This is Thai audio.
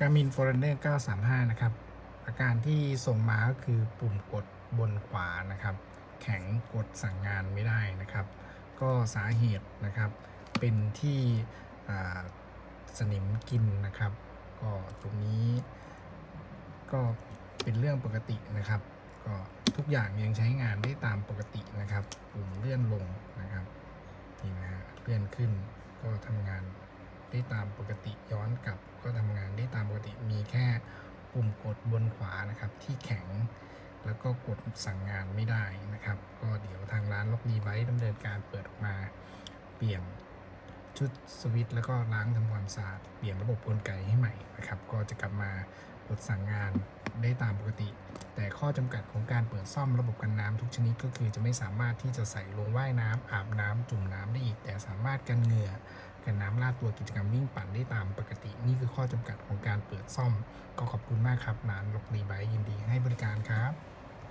การมิน Forerunner 935 นะครับ อาการที่ส่งมาก็คือปุ่มกดบนขวานะครับ แข็งกดสั่งงานไม่ได้นะครับ ก็สาเหตุนะครับเป็นที่สนิมกินนะครับ ก็ตรงนี้ก็เป็นเรื่องปกตินะครับ ก็ทุกอย่างยังใช้งานได้ตามปกตินะครับ ปุ่มเลื่อนลงนะครับนี่นะฮะเลื่อนขึ้นก็ทำงาน ได้ตามปกติย้อนกลับก็ทำงานได้ตามปกติมีแค่ปุ่มกดบนขวานะครับที่แข็ง แล้วก็กดสั่งงานไม่ได้นะครับ ก็เดี๋ยวทางร้านล็อกดีไบดำเนินการเปิดออกมา เปลี่ยนชุดสวิตช์แล้วก็ล้างทำความสะอาดเปลี่ยนระบบกลไกให้ใหม่นะครับ ก็จะกลับมากดสั่งงานได้ตามปกติ แต่ข้อจำกัดของการเปิดซ่อมระบบกันน้ำทุกชนิดก็คือจะไม่สามารถที่จะใส่ลงว่ายน้ำอาบน้ำจุ่มน้ำได้อีก แต่สามารถกันเหงื่อ กันน้ำลาดตัวกิจกรรมวิ่งปั่นได้ตามปกติ นี่คือข้อจำกัดของการเปิดซ่อม ก็ขอบคุณมากครับร้านล็อกดีไบยินดี